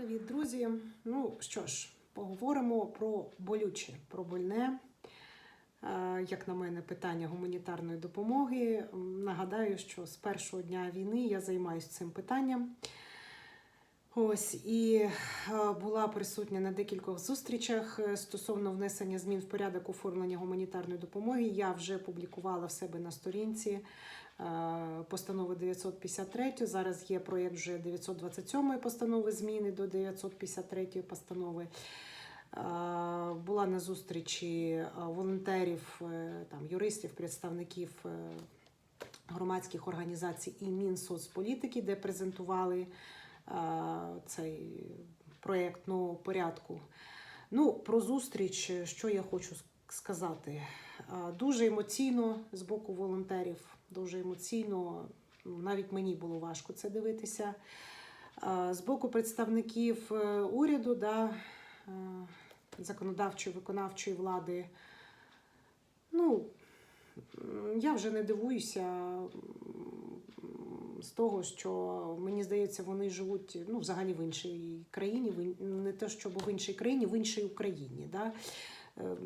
Привіт, друзі! Ну що ж, поговоримо про болюче, про больне, е, як на мене, питання гуманітарної допомоги. Нагадаю, що з першого дня війни я займаюся цим питанням. Ось і е, була присутня на декількох зустрічах е, стосовно внесення змін в порядок оформлення гуманітарної допомоги. Я вже публікувала в себе на сторінці постанови 953. Зараз є проєкт вже 927 постанови зміни до 953 постанови. Е, Була на зустрічі е, волонтерів, е, там, юристів, представників е, громадських організацій і Мінсоцполітики, де презентували е, цей проєкт нового порядку. Ну, про зустріч, е, що я хочу сказати. Е, Дуже емоційно з боку волонтерів, дуже емоційно. Ну, Навіть мені було важко це дивитися. Е, З боку представників е, уряду, да, е, законодавчої, виконавчої влади. Ну, я вже не дивуюся з того, що мені здається, вони живуть ну, взагалі в іншій країні, не те, щоб в іншій країні, в іншій Україні. Да? Ем,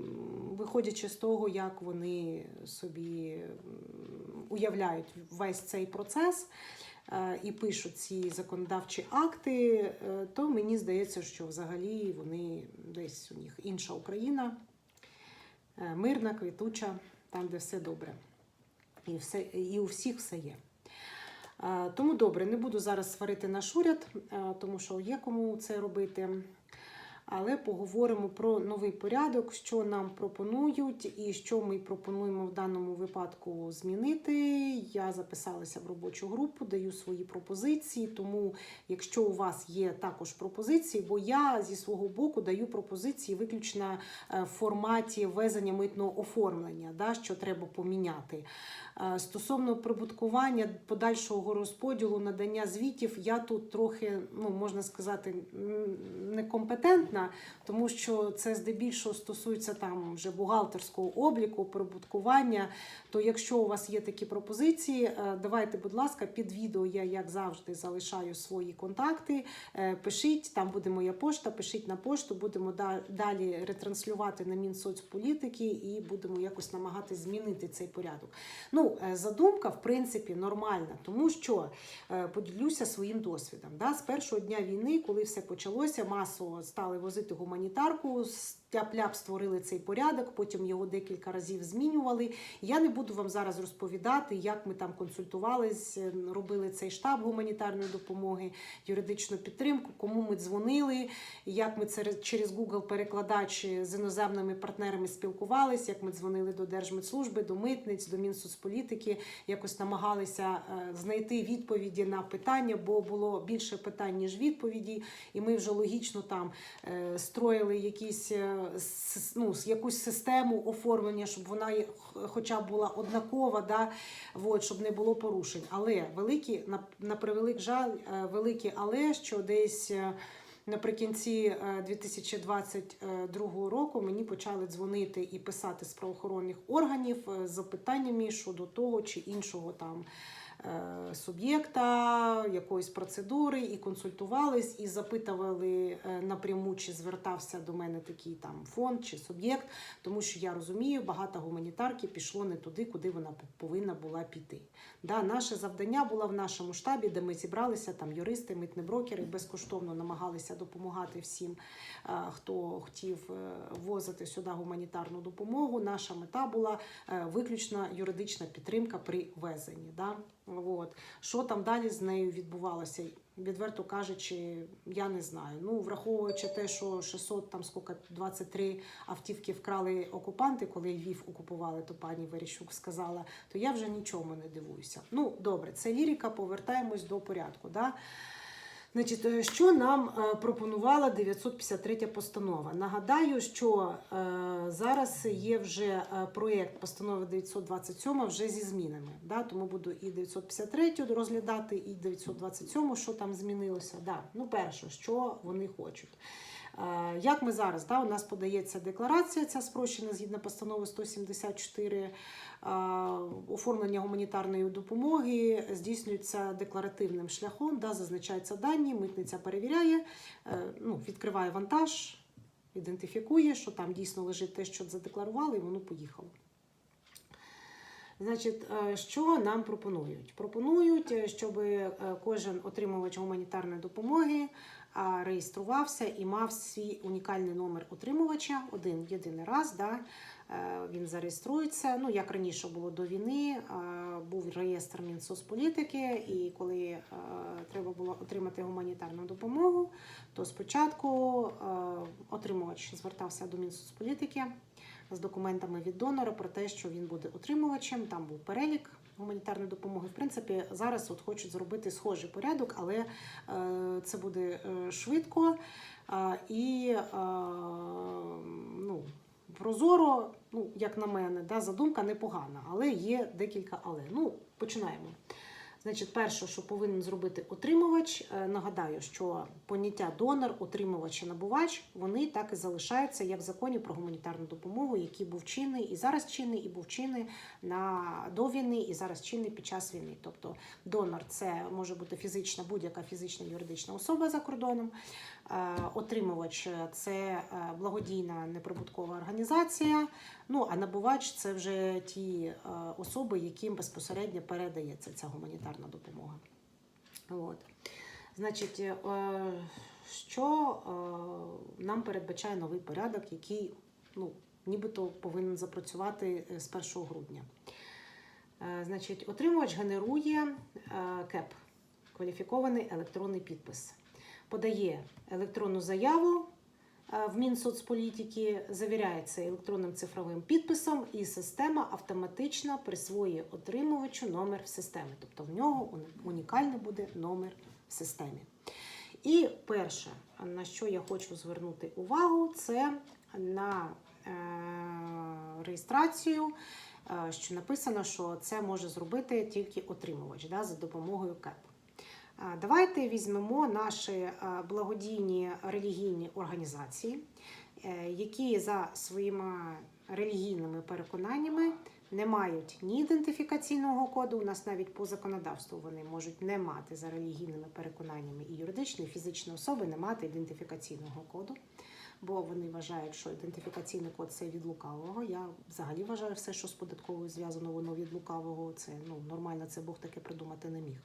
Виходячи з того, як вони собі уявляють весь цей процес е, і пишуть ці законодавчі акти, е, то мені здається, що взагалі вони десь у них інша Україна, е, мирна, квітуча, там, де все добре. І, все, і у всіх все є. Тому добре, не буду зараз сварити наш уряд, тому що є кому це робити. Але поговоримо про новий порядок, що нам пропонують і що ми пропонуємо в даному випадку змінити. Я записалася в робочу групу, даю свої пропозиції. Тому, якщо у вас є також пропозиції, бо я зі свого боку даю пропозиції виключно е, в форматі ввезення митного оформлення, да, що треба поміняти. Е, Стосовно прибуткування подальшого розподілу, надання звітів, я тут трохи, ну можна сказати, м, некомпетентна, тому що це здебільшого стосується там вже бухгалтерського обліку, прибуткування. То якщо у вас є такі пропозиції, е, давайте, будь ласка, під відео я, як завжди, залишаю свої контакти. Е, Пишіть, там буде моя пошта, пишіть на пошту, будемо далі ретранслювати на Мінсоцполітики і будемо якось намагатися змінити цей порядок. Ну, е, задумка, в принципі, нормальна, тому що поділюся своїм досвідом. Да? З першого дня війни, коли все почалося, масово стали возити гуманітарку. з Тяп-ляп створили цей порядок, потім його декілька разів змінювали. Я не буду вам зараз розповідати, як ми там консультувались, е, робили цей штаб гуманітарної допомоги, юридичну підтримку, кому ми дзвонили, як ми це через Google перекладач з іноземними партнерами спілкувалися, як ми дзвонили до Держмедслужби, до митниць, до Мінсоцполітики, якось намагалися е, знайти відповіді на питання, бо було більше питань, ніж відповіді, і ми вже логічно там е, строїли якісь, е, ну, якусь систему оформлення, щоб вона хоча б була однакова, да, от, щоб не було порушень. Але великі, на, на превелик жаль, е, великі але, що десь. е, Наприкінці е, 2022 року мені почали дзвонити і писати з правоохоронних органів е, з запитаннями щодо того чи іншого там е, суб'єкта, якоїсь процедури, і консультувались, і запитували е, напряму, чи звертався до мене такий там фонд чи суб'єкт, тому що я розумію, багато гуманітарки пішло не туди, куди вона повинна була піти. Да, наше завдання було в нашому штабі, де ми зібралися, там юристи, митнеброкери безкоштовно намагалися допомагати всім, е, хто хотів е, ввозити сюди гуманітарну допомогу. Наша мета була е, виключно юридична підтримка при везенні. Да? От. Що там далі з нею відбувалося? Відверто кажучи, я не знаю. Ну, враховуючи те, що 600, там скільки, 23 автівки вкрали окупанти, коли Львів окупували, то пані Верещук сказала, то я вже нічому не дивуюся. Ну, добре, це лірика, повертаємось до порядку. Да? Значить, е, що нам е, пропонувала 953 постанова? Нагадаю, що е, зараз є вже проєкт постанови 927 вже зі змінами. Да? Тому буду і 953 розглядати, і 927, що там змінилося. Да. Ну, перше, що вони хочуть. Е, Як ми зараз, да, у нас подається декларація, ця спрощена згідно постанови 174, е, оформлення гуманітарної допомоги здійснюється декларативним шляхом, да, зазначаються дані митниця перевіряє, е, ну, відкриває вантаж, ідентифікує, що там дійсно лежить те, що задекларували, і воно поїхало. Значить, що нам пропонують? Пропонують, щоб кожен отримувач гуманітарної допомоги реєструвався і мав свій унікальний номер отримувача один єдиний раз. Да? Е, Він зареєструється. Ну, як раніше було до війни, е, був реєстр Мінсоцполітики, і коли е, треба було отримати гуманітарну допомогу, то спочатку отримувач звертався до Мінсоцполітики з документами від донора про те, що він буде отримувачем. Там був перелік гуманітарної допомоги. В принципі, зараз от хочуть зробити схожий порядок, але е, це буде е, швидко і е, ну, прозоро, ну, як на мене, да, задумка непогана, але є декілька але. Ну, починаємо. Значить, перше, що повинен зробити отримувач, е, нагадаю, що поняття донор, отримувач і набувач вони так і залишаються як в законі про гуманітарну допомогу, який був чинний і зараз чинний, і був чинний на до війни, і зараз чинний під час війни. Тобто донор це може бути фізична, будь-яка фізична юридична особа за кордоном. Е, Отримувач це е, благодійна неприбуткова організація. Ну а набувач це вже ті е, особи, яким безпосередньо передається ця гуманітарна допомога. От. Значить, е, що е, нам передбачає новий порядок, який ну, нібито повинен запрацювати е, з 1 грудня. Е, Значить, отримувач генерує е, КЕП кваліфікований електронний підпис, подає електронну заяву е, в Мінсоцполітики, завіряється електронним цифровим підписом, і система автоматично присвоює отримувачу номер в системі. Тобто в нього уні- унікальний буде номер в системі. І перше, на що я хочу звернути увагу, це на е, реєстрацію, е, що написано, що це може зробити тільки отримувач да, за допомогою КЕП. Давайте візьмемо наші благодійні релігійні організації, е, які за своїми релігійними переконаннями не мають ні ідентифікаційного коду. У нас навіть по законодавству вони можуть не мати за релігійними переконаннями і юридичні, і фізичні особи не мати ідентифікаційного коду. Бо вони вважають, що ідентифікаційний код це від лукавого. Я взагалі вважаю все, що з податковою зв'язано, воно від лукавого. Це ну нормально, це Бог таке придумати не міг.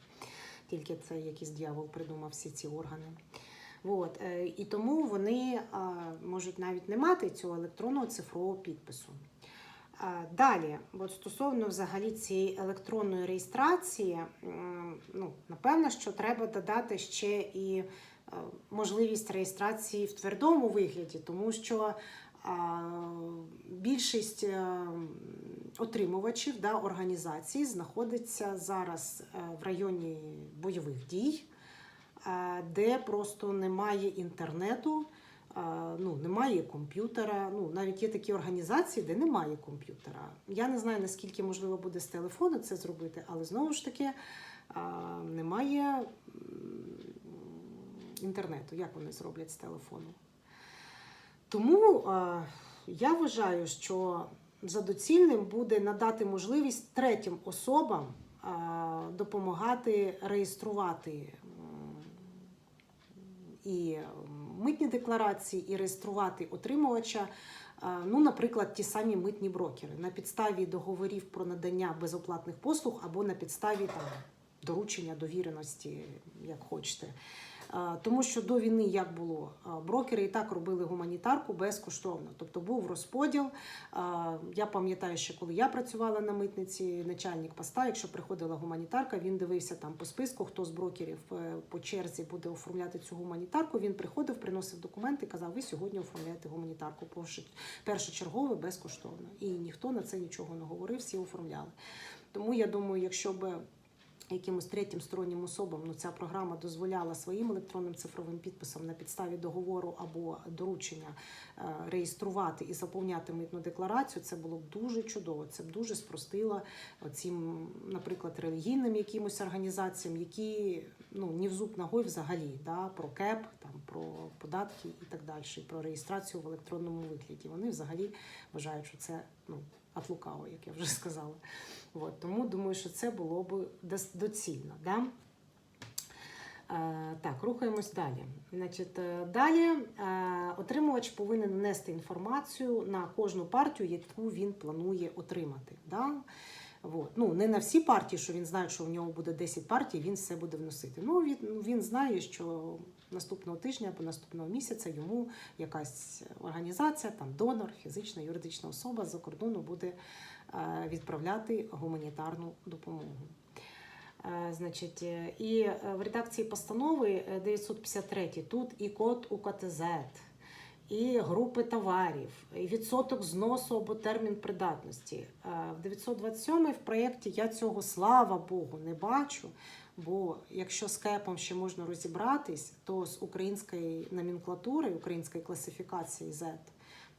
Тільки це якийсь дьявол придумав всі ці органи. От, е, і тому вони можуть навіть не мати цього електронного цифрового підпису. Далі, от стосовно взагалі цієї електронної реєстрації, ну, напевно, що треба додати ще і е, можливість реєстрації в твердому вигляді, тому що більшість е, отримувачів да, організацій знаходиться зараз е, в районі бойових дій, е, де просто немає інтернету, ну, немає комп'ютера. Ну, навіть є такі організації, де немає комп'ютера. Я не знаю, наскільки можливо буде з телефону це зробити, але знову ж таки немає інтернету. Як вони зроблять з телефону? Тому е, я вважаю, що за доцільним буде надати можливість третім особам е, допомагати реєструвати м, і митні декларації, і реєструвати отримувача. е, Ну, наприклад, ті самі митні брокери на підставі договорів про надання безоплатних послуг або на підставі там, доручення довіреності, як хочете. Тому що до війни як було, брокери і так робили гуманітарку безкоштовно. Тобто був розподіл. Я пам'ятаю, що коли я працювала на митниці, начальник поста, якщо приходила гуманітарка, він дивився там по списку, хто з брокерів е, по черзі буде оформляти цю гуманітарку. Він приходив, приносив документи і казав: ви сьогодні оформляєте гуманітарку першочергове безкоштовно. І ніхто на це нічого не говорив, всі оформляли. Тому я думаю, якщо б якимось третім стороннім особам ну, ця програма дозволяла своїм електронним цифровим підписом на підставі договору або доручення е, реєструвати і заповняти митну декларацію, це було б дуже чудово. Це б дуже спростило цим, наприклад, релігійним якимось організаціям, які ну ні в зуб ногой взагалі, да, про КЕП, там про податки і так далі, про реєстрацію в електронному вигляді. Вони взагалі вважають, що це ну от лукаво, як я вже сказала. От, тому думаю, що це було б доцільно. Да? Е, Так, рухаємось далі. Значить, е, далі е, отримувач повинен внести інформацію на кожну партію, яку він планує отримати. Да? Вот. Ну, не на всі партії, що він знає, що у нього буде 10 партій, він все буде вносити. Ну, він, він знає, що наступного тижня або наступного місяця йому якась організація, там донор, фізична, юридична особа з-за кордону буде е, відправляти гуманітарну допомогу. Е, Значить, е, і в редакції постанови е, 953 тут і код УКТЗ, і групи товарів, і відсоток зносу або термін придатності. Е, В 927 в проєкті я цього, слава Богу, не бачу. Бо якщо з кепом ще можна розібратись, то з української номенклатури, української класифікації Z,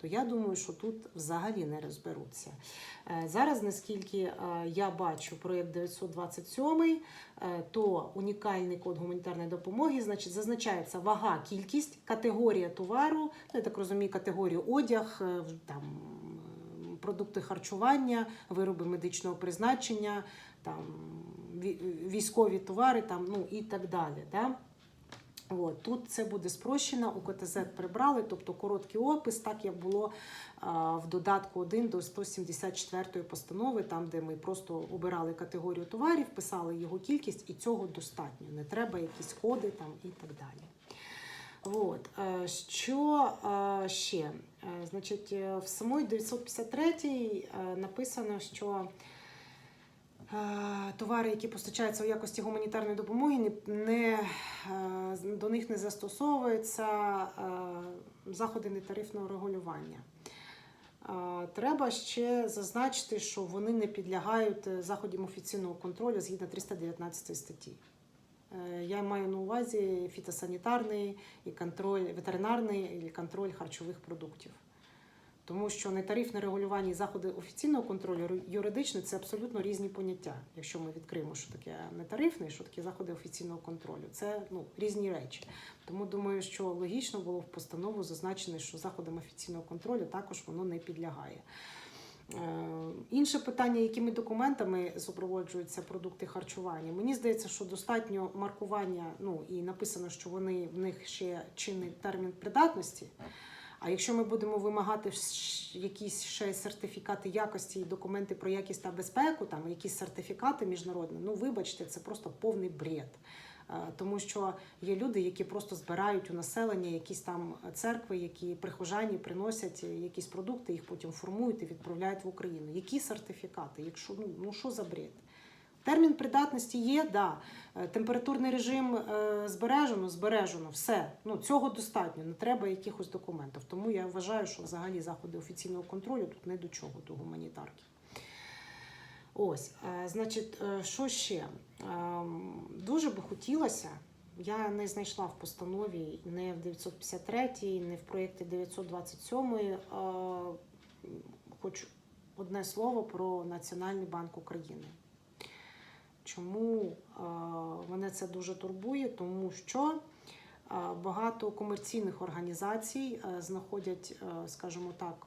то я думаю, що тут взагалі не розберуться. Е, Зараз, наскільки е, я бачу проєкт 927, е, то унікальний код гуманітарної допомоги, значить, зазначається вага, кількість, категорія товару, ну, я так розумію, категорію одяг, там, продукти харчування, вироби медичного призначення, там, ві- військові товари там, ну, і так далі. Да? От, тут це буде спрощено, у КТЗ прибрали, тобто короткий опис, так як було а, в додатку 1 до 174 постанови, там, де ми просто обирали категорію товарів, писали його кількість, і цього достатньо. Не треба якісь коди там і так далі. От. е, Що е, ще? Е, Значить, в самої 953 написано, що товари, які постачаються у якості гуманітарної допомоги, не, е, до них не застосовуються е, заходи нетарифного регулювання. Треба ще зазначити, що вони не підлягають е, заходам офіційного контролю згідно 319 статті. Я маю на увазі фітосанітарний і контроль ветеринарний і контроль харчових продуктів. Тому що нетарифне регулювання і заходи офіційного контролю юридичне це абсолютно різні поняття. Якщо ми відкриємо, що таке нетарифне, і що таке заходи офіційного контролю, це ну, різні речі. Тому думаю, що логічно було в постанову зазначено, що заходам офіційного контролю також воно не підлягає. Е, Інше питання, якими документами супроводжуються продукти харчування. Мені здається, що достатньо маркування, ну і написано, що вони в них ще чинний термін придатності. А якщо ми будемо вимагати якісь ще сертифікати якості і документи про якість та безпеку, там якісь сертифікати міжнародні, ну вибачте, це просто повний бред. Е, Тому що є люди, які просто збирають у населення якісь там церкви, які прихожані приносять якісь продукти, їх потім формують і відправляють в Україну. Які сертифікати? Якщо ну, ну що за бред? Термін придатності є, да. Е, Температурний режим е, збережено, збережено, все. Ну, цього достатньо, не треба якихось документів. Тому я вважаю, що взагалі заходи офіційного контролю тут не до чого, до гуманітарки. Ось, е, значить, що ще? Ем, Дуже би хотілося, я не знайшла в постанові не в 953, не в проєкті 927, е, хоч одне слово про Національний банк України. Чому е, мене це дуже турбує? Тому що е, багато комерційних організацій е, знаходять, скажімо так,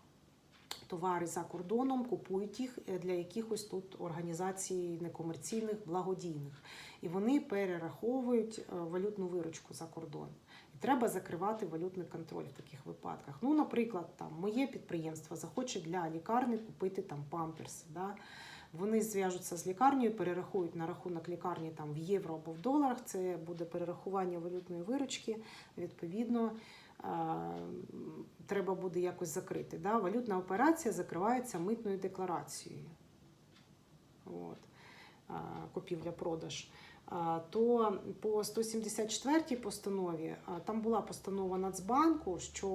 товари за кордоном, купують їх для якихось тут організацій некомерційних, благодійних. І вони перераховують валютну виручку за кордон. І треба закривати валютний контроль в таких випадках. Ну, наприклад, там моє підприємство захоче для лікарні купити там памперси. Да? Вони зв'яжуться з лікарнею, перерахують на рахунок лікарні там в євро або в доларах. Це буде перерахування валютної виручки. Відповідно, е, треба буде якось закрити. Да? Валютна операція закривається митною декларацією. От. Е, Купівля-продаж. То по 174 постанові там була постанова Нацбанку, що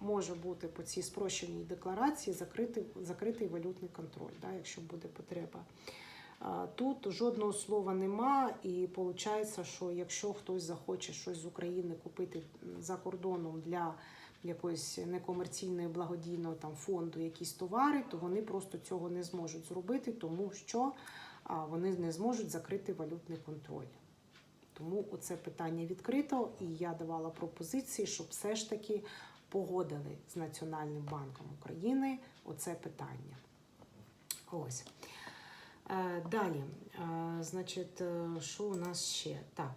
може бути по цій спрощеній декларації закритий, закритий валютний контроль, да, якщо буде потреба. Тут жодного слова нема, і виходить, що якщо хтось захоче щось з України купити за кордоном для якоїсь некомерційної благодійного там фонду, якісь товари, то вони просто цього не зможуть зробити, тому що вони не зможуть закрити валютний контроль. Тому це питання відкрито, і я давала пропозиції, щоб все ж таки погодили з Національним банком України оце питання. Ось. Е, Далі, Е, значить, е, що у нас ще? Так,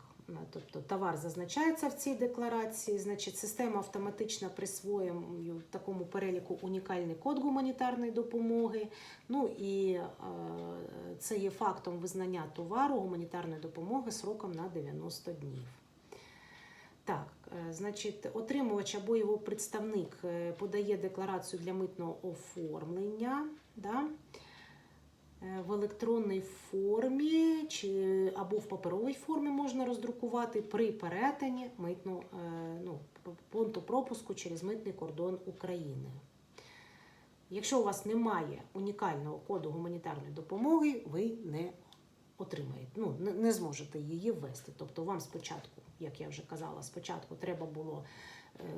тобто товар зазначається в цій декларації, значить, система автоматично присвоює такому переліку унікальний код гуманітарної допомоги. Ну і е, це є фактом визнання товару гуманітарної допомоги сроком на 90 днів. Так, е, значить, отримувач або його представник е, подає декларацію для митного оформлення. Да? Е, В електронній формі чи або в паперовій формі можна роздрукувати при перетині митну, е, ну, пункту пропуску через митний кордон України. Якщо у вас немає унікального коду гуманітарної допомоги, ви не отримаєте, ну, не, зможете її ввести. Тобто вам спочатку, як я вже казала, спочатку треба було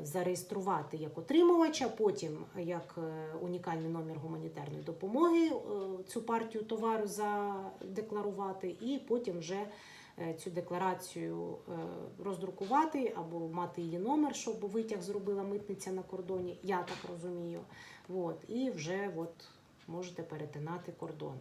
зареєструвати як отримувача, потім як е, унікальний номер гуманітарної допомоги е, цю партію товару задекларувати, і потім вже е, цю декларацію роздрукувати або мати її номер, щоб витяг зробила митниця на кордоні, я так розумію. От, і вже от можете перетинати кордон.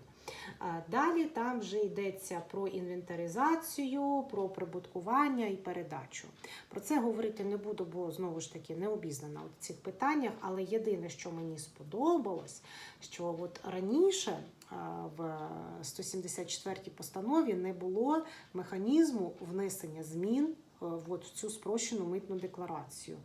А Далі там вже йдеться про інвентаризацію, про прибуткування і передачу. Про це говорити не буду, бо знову ж таки не обізнана у цих питаннях. Але єдине, що мені сподобалось, що от раніше а, в 174 постанові не було механізму внесення змін е, в цю спрощену митну декларацію.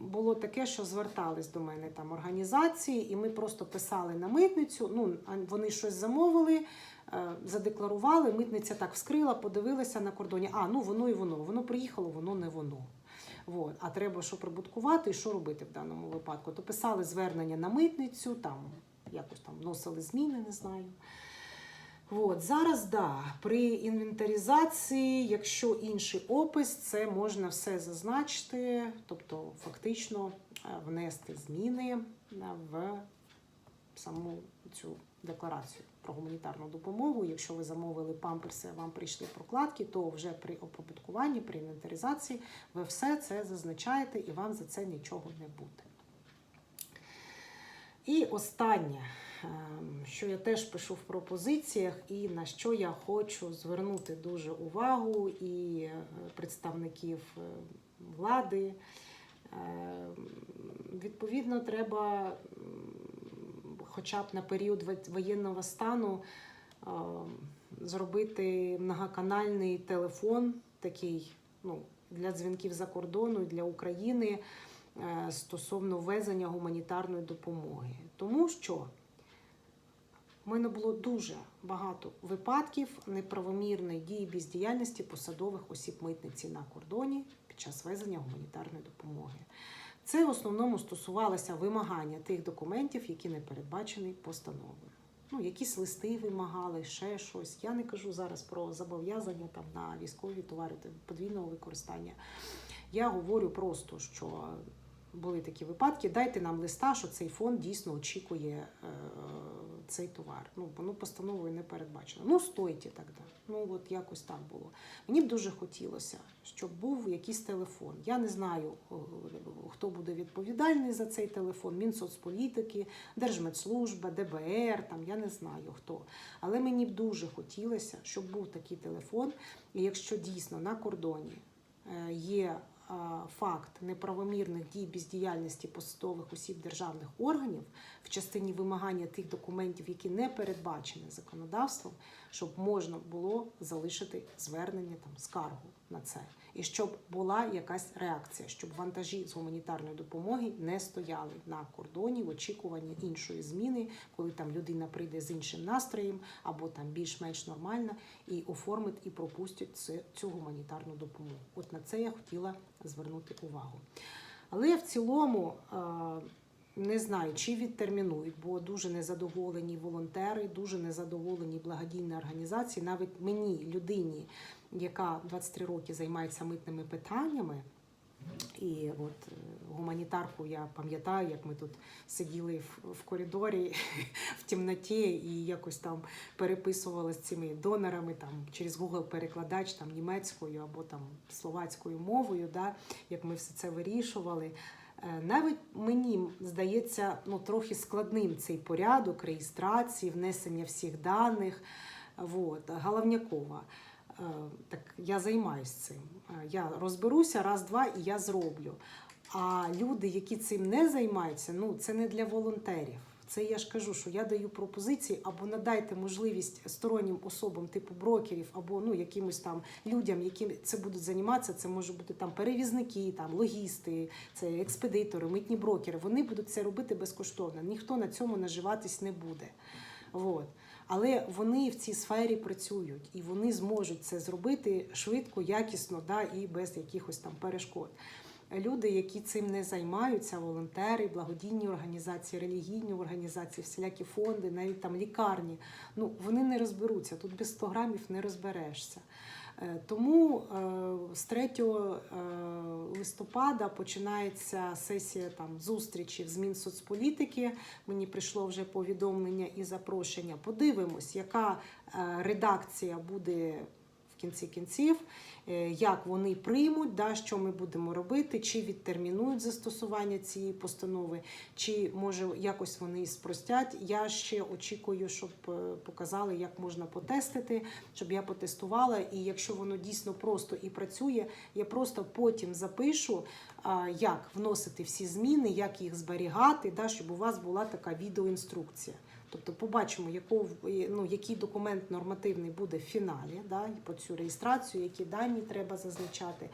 Було таке, що звертались до мене там організації, і ми просто писали на митницю. Ну, вони щось замовили, е, задекларували. Митниця так вскрила, подивилася на кордоні. А, ну воно і воно. Воно приїхало, воно не воно. От. А треба що прибуткувати і що робити в даному випадку. То писали звернення на митницю, там якось там вносили зміни, не знаю. От, зараз да, при інвентаризації, якщо інший опис, це можна все зазначити, тобто фактично е, внести зміни е, в саму цю декларацію про гуманітарну допомогу. Якщо ви замовили памперси, вам прийшли прокладки, то вже при оподаткуванні, при інвентаризації ви все це зазначаєте і вам за це нічого не буде. І останнє, що я теж пишу в пропозиціях, і на що я хочу звернути дуже увагу і е, представників е, влади. Ем, Відповідно, треба хоча б на період воєнного стану ем, зробити многоканальний телефон, такий ну, для дзвінків за кордону і для України е, стосовно ввезення гуманітарної допомоги. Тому що в мене було дуже багато випадків неправомірної дії бездіяльності посадових осіб митниці на кордоні під час везення гуманітарної допомоги. Це в основному стосувалося вимагання тих документів, які не передбачені постановою. Ну, якісь листи вимагали, ще щось. Я не кажу зараз про зобов'язання там на військові товари подвійного використання. Я говорю просто, що були такі випадки. Дайте нам листа, що цей фонд дійсно очікує е, цей товар. Ну, воно постановою не передбачено. Ну, стойте тоді. Ну, от якось так було. Мені б дуже хотілося, щоб був якийсь телефон. Я не знаю, е, хто буде відповідальний за цей телефон, Мінсоцполітики, Держмедслужба, ДБР, там я не знаю хто. Але мені б дуже хотілося, щоб був такий телефон. І якщо дійсно на кордоні е, є факт неправомірних дій бездіяльності посадових осіб державних органів в частині вимагання тих документів, які не передбачені законодавством, щоб можна було залишити звернення там скаргу на це, і щоб була якась реакція, щоб вантажі з гуманітарної допомоги не стояли на кордоні в очікуванні іншої зміни, коли там людина прийде з іншим настроєм або там більш-менш нормальна, і оформить і пропустять цю гуманітарну допомогу. От на це я хотіла звернути увагу. Але в цілому е, не знаю, чи відтермінують, бо дуже незадоволені волонтери, дуже незадоволені благодійні організації. Навіть мені, людині, яка 23 роки займається митними питаннями. І от е, гуманітарку я пам'ятаю, як ми тут сиділи в, в коридорі в темноті і якось там переписували з цими донорами там через Google перекладач там німецькою або там словацькою мовою, да, як ми все це вирішували. Е, Навіть мені здається ну, трохи складним цей порядок реєстрації, внесення всіх даних. Вот, Головнякова. е, так я займаюся цим. Е, Я розберуся раз-два і я зроблю. А люди, які цим не займаються, ну це не для волонтерів. Це я ж кажу, що я даю пропозиції або надайте можливість стороннім особам, типу брокерів, або ну якимось там людям, які це будуть займатися. Це може бути там перевізники, там логісти, це експедитори, митні брокери. Вони будуть це робити безкоштовно. Ніхто на цьому наживатись не буде. Вот. Але вони в цій сфері працюють і вони зможуть це зробити швидко, якісно, да, і без якихось там перешкод. Люди, які цим не займаються, волонтери, благодійні організації, релігійні організації, всілякі фонди, навіть там лікарні, ну вони не розберуться. Тут без 100 грамів не розберешся. Е, Тому е, з 3 е, листопада починається сесія там зустрічі з Мінсоцполітики. Мені прийшло вже повідомлення і запрошення. Подивимось, яка редакція буде кінці кінців, е, як вони приймуть, да, що ми будемо робити, чи відтермінують застосування цієї постанови, чи може якось вони спростять. Я ще очікую, щоб е, показали, як можна потестити, щоб я потестувала. І якщо воно дійсно просто і працює, я просто потім запишу, як вносити всі зміни, як їх зберігати, да, щоб у вас була така відеоінструкція. Тобто побачимо, яку, ну, який документ нормативний буде в фіналі да, по цю реєстрацію, які дані треба зазначати.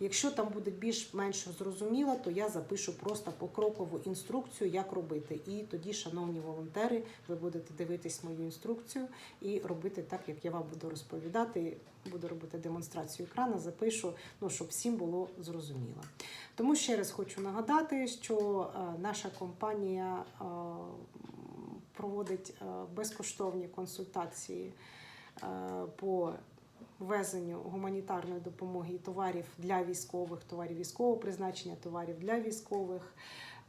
Якщо там буде більш-менш зрозуміло, то я запишу просто покрокову інструкцію, як робити. І тоді, шановні волонтери, ви будете дивитись мою інструкцію і робити так, як я вам буду розповідати. Буду робити демонстрацію екрану, запишу, ну щоб всім було зрозуміло. Тому ще раз хочу нагадати, що е, наша компанія е, проводить е, безкоштовні консультації е, по ввезенню гуманітарної допомоги товарів для військових, товарів військового призначення, товарів для військових.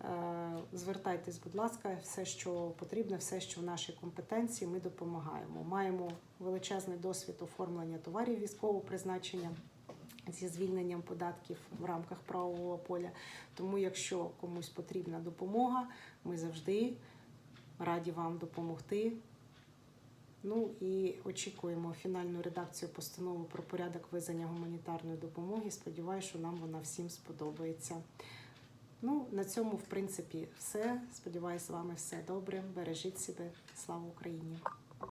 Е, Звертайтесь, будь ласка, все, що потрібно, все, що в нашій компетенції, ми допомагаємо. Маємо величезний досвід оформлення товарів військового призначення зі звільненням податків в рамках правового поля. Тому, якщо комусь потрібна допомога, ми завжди раді вам допомогти. Ну і очікуємо фінальну редакцію постанови про порядок везення гуманітарної допомоги. Сподіваюся, що нам вона всім сподобається. Ну, на цьому, в принципі, все. Сподіваюсь, з вами все добре. Бережіть себе. Слава Україні!